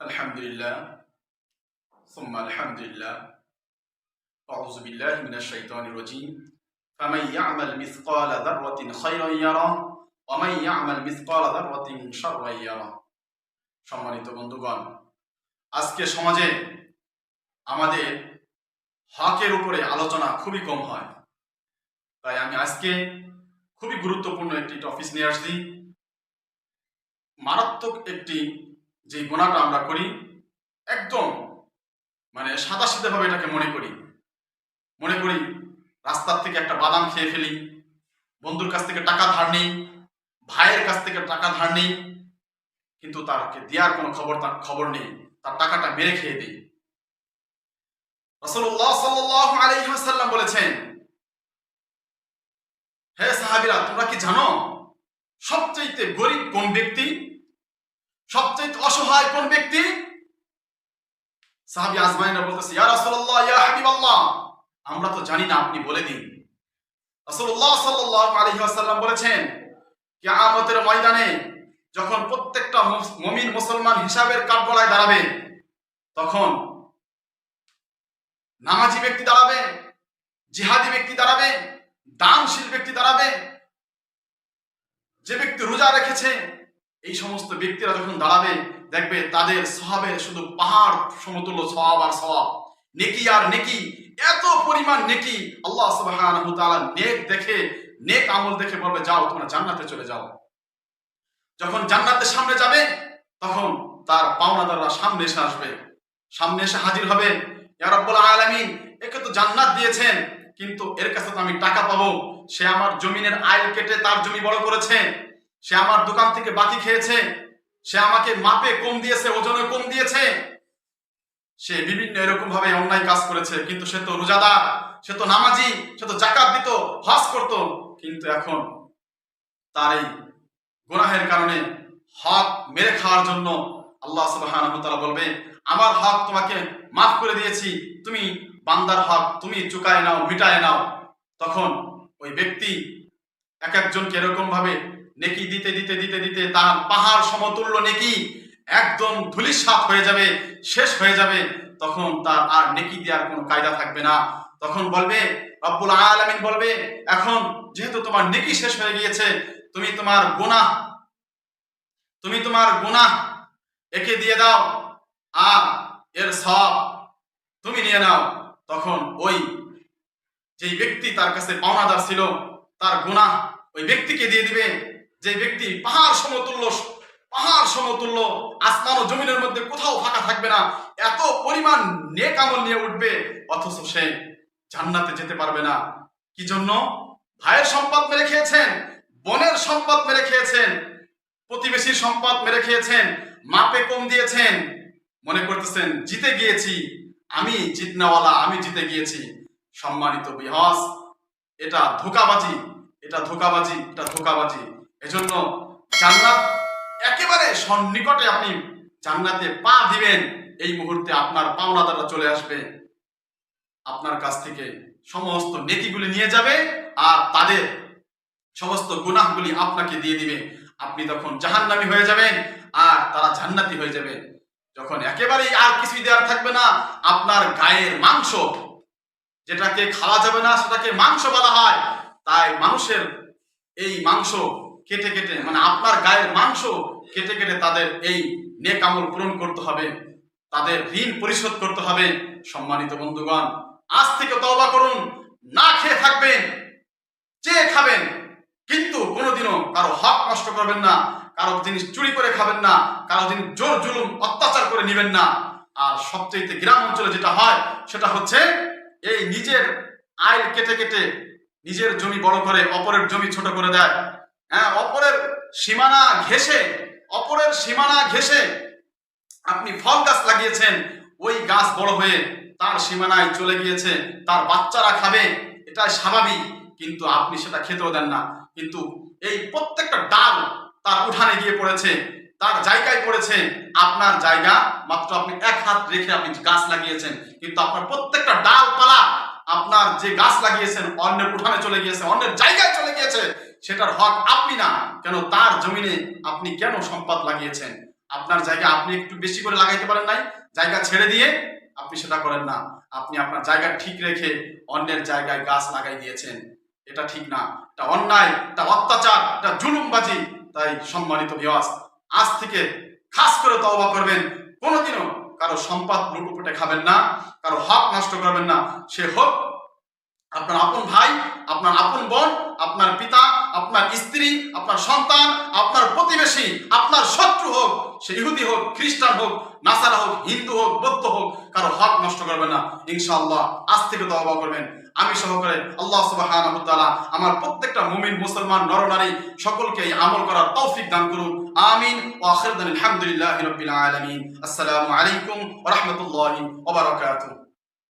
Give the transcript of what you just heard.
الحمد لله ثم الحمد لله أعوذ بالله من الشيطان الرجيم فمن يعمل مثقال ذرة خيرا يره ومن يعمل مثقال ذرة شرا يره সম্মানিত বন্ধুগণ আজকে সমাজে আমাদের হকের উপরে আলোচনা খুবই কম হয় তাই আমি আজকে খুবই গুরুত্বপূর্ণ একটি টপিক নিয়ে আসছি মারাত্মক একটি যে গোনাটা আমরা করি, একদম মানে সাদা ভাবে এটাকে মনে করি। মনে করি রাস্তার থেকে একটা বাদাম খেয়ে ফেলি, বন্ধুর কাছ থেকে টাকা ধার নেই, ভাইয়ের কাছ থেকে টাকা ধার নেই, কিন্তু তারকে দেওয়ার কোনো খবর তার খবর নেই, তার টাকাটা মেরে খেয়ে দিই। রসল্লাহ সাল্লাহ বলেছেন, হে সাহাবিরা, তোমরা কি জানো, সবচাইতে গরিব কোন ব্যক্তি সবচাইতে অসহায় কোন ব্যক্তি? সাহাবি আজমাইনরা বলতেছে, ইয়া রাসূলুল্লাহ, ইয়া হাবিবাল্লাহ। আমরা তো জানি না, আপনি বলে দিন। রাসূলুল্লাহ সাল্লাল্লাহু আলাইহি ওয়াসাল্লাম বলেছেন, কিয়ামতের ময়দানে যখন প্রত্যেকটা মুমিন মুসলমান হিসাবের কাঠগড়ায় দাঁড়াবে, তখন নামাজি ব্যক্তি দাঁড়াবে, জিহাদি ব্যক্তি দাঁড়াবে, দানশীল ব্যক্তি দাঁড়াবে, যে ব্যক্তি রোজা রেখেছে এই সমস্ত ব্যক্তিরা যখন দাঁড়াবে, দেখবে তাদের সহাবের শুধু পাহাড় সমতুল্য সওয়াব আর সওয়াব নেকি আর নেকি, এত পরিমাণ নেকি। আল্লাহ সুবহানাহু নেক দেখে, নেক আমল দেখে বলবে, যাও, তোমরা জান্নাতে চলে যাও। যখন জান্নাতের সামনে যাবে, তখন তার পাওনাদাররা সামনে এসে আসবে। সামনে এসে হাজির হবে, ইয়া রাব্বুল আলামিন, একে তো জান্নাত দিয়েছেন, কিন্তু এর কাছে তো আমি টাকা পাবো। সে আমার জমিনের আইল কেটে তার জমি বড় করেছে। সে আমার দোকান থেকে বাকি খেয়েছে। সে আমাকে মাপে কম দিয়েছে, ওজনে কম দিয়েছে। সে বিভিন্ন এরকম ভাবে অন্যায় কাজ করেছে, কিন্তু সে তো রোজাদার, সে তো নামাজি, সে তো জাকাত দিত, হজ করত। কিন্তু এখন তার এই গুনাহের কারণে হক মেরে খাওয়ার জন্য আল্লাহ ওয়া বলবে, আমার হক তোমাকে মাফ করে দিয়েছি, তুমি বান্দার হক তুমি চুকায় নাও, মিটায় নাও। তখন ওই ব্যক্তি এক একজনকে এরকম ভাবে নেকি দিতে দিতে দিতে দিতে তার পাহাড় সমতুল্য নেকি একদম ধুলিসাৎ হয়ে যাবে, শেষ হয়ে যাবে, তখন তার আর নেকি দেওয়ার কোনো কায়দা থাকবে না। তখন বলবে, রব্বুল আলামিন বলবে, এখন যেহেতু তোমার নেকি শেষ হয়ে গিয়েছে, তুমি তোমার গুনাহ, তুমি তোমার গুনাহ একে দিয়ে দাও আর এর সব তুমি নিয়ে নাও। তখন ওই যেই ব্যক্তি তার কাছে পাওনাদার ছিল, তার গুনাহ ওই ব্যক্তিকে দিয়ে দিবে। যে ব্যক্তি পাহাড় সমতুল্য পাহাড় সমতুল্য, আসমান ও জমিনের মধ্যে কোথাও ফাঁকা থাকবে না, এত পরিমাণ নেক আমল নিয়ে উঠবে, অথচ সে জান্নাতে যেতে পারবে না। কি জন্য? ভাইয়ের সম্পদ মেরে খেয়েছেন, বোনের সম্পদ মেরে খেয়েছেন, প্রতিবেশীর সম্পদ মেরে খেয়েছেন, মাপে কম দিয়েছেন। মনে করতেছেন, জিতে গিয়েছি, আমি জিতনাওয়ালা, আমি জিতে গিয়েছি। সম্মানিত বিহস, এটা ধোকাবাজি এটা ধোকাবাজি এটা ধোকাবাজি। এজন্য জান্নাত একেবারে সন্নিকটে আপনি জান্নাতে পা দিবেন, এই মুহূর্তে আপনার পাওনা পাওনাদাররা চলে আসবে। আপনার কাছ থেকে সমস্ত নেকিগুলি নিয়ে যাবে আর তাদের সমস্ত গুনাহগুলি আপনাকে দিয়ে দিবে। আপনি তখন জাহান্নামী হয়ে যাবেন আর তারা জান্নাতি হয়ে যাবে। যখন একেবারেই আর কিছুই দেওয়ার থাকবে না, আপনার গায়ের মাংস, যেটাকে খাওয়া যাবে না, সেটাকে মাংস বলা হয়, তাই মানুষের এই মাংস কেটে কেটে মানে আপনার গায়ের মাংস কেটে কেটে তাদের এই নেক আমল পূরণ করতে হবে, তাদের ঋণ পরিশোধ করতে হবে। সম্মানিত বন্ধুগণ, আজ থেকে তওবা করুন, না খেয়ে থাকবেন চেয়ে খাবেন, কিন্তু কোনোদিনও কারও হক নষ্ট করবেন না, কারও জিনিস চুরি করে খাবেন না, কারও জিনিস জোর জুলুম, অত্যাচার করে নেবেন না। আর সবচেয়ে গ্রাম অঞ্চলে যেটা হয়, সেটা হচ্ছে এই নিজের আয় কেটে কেটে নিজের জমি বড় করে, অপরের জমি ছোট করে দেয়। হ্যাঁ অপরের সীমানা ঘেসে অপরের সীমানা ঘেসে আপনি ফল গাছ লাগিয়েছেন, ওই গাছ বড় হয়ে তার সীমানায় চলে গিয়েছে, তার বাচ্চারা খাবে, এটাই স্বাভাবিক। কিন্তু আপনি সেটা খেতেও দেন না। কিন্তু এই প্রত্যেকটা ডাল তার উঠানে গিয়ে পড়েছে, তার জায়গায় পড়েছে, আপনার জায়গা মাত্র আপনি এক হাত রেখে আপনি গাছ লাগিয়েছেন। কিন্তু আপনার প্রত্যেকটা ডালপালা আপনার যে গাছ লাগিয়েছেন, অন্যের উঠানে চলে গিয়েছে, অন্যের জায়গায় চলে গিয়েছে সেটার হক আপনি না, কেন তার জমিনে আপনি কেন সম্পদ লাগিয়েছেন? আপনার জায়গা আপনি একটু বেশি করে লাগাইতে পারেন নাই? জায়গা ছেড়ে দিয়ে আপনি সেটা করেন না। আপনি আপনার জায়গা ঠিক রেখে অন্যের জায়গায় গাছ লাগাই দিয়েছেন। এটা ঠিক না। এটা অন্যায়, এটা অত্যাচার, এটা জুলুমবাজি। তাই সম্মানিত বিয়াস আজ থেকে খাস করে তওবা করবেন। কোনোদিনও কারও সম্পদ লুটুপুটে খাবেন না, কারও হক নষ্ট করবেন না। সে হোক আপনার আপন ভাই, আপনার আপন বোন, আপনার পিতা আপনার স্ত্রী, আপনার সন্তান, আপনার প্রতিবেশী, আপনার শত্রু হোক, সে ইহুদি হোক, খ্রিস্টান হোক, নাসারা হোক, হিন্দু হোক, বৌদ্ধ হোক, কারও হক নষ্ট করবেন না। ইনশাআল্লাহ আজ থেকে তওবা করবেন। আমি সহকারে আল্লাহ ওয়া আমার প্রত্যেকটা মুমিন, মুসলমান, নরনারী সকলকে এই আমল করার তৌফিক দান করুন আমিন। ওয়া আখিরদান আলহামদুলিল্লাহি আসসালামু আলাইকুম রাহমাতুল্লাহি ওয়া বারাকাতুহু।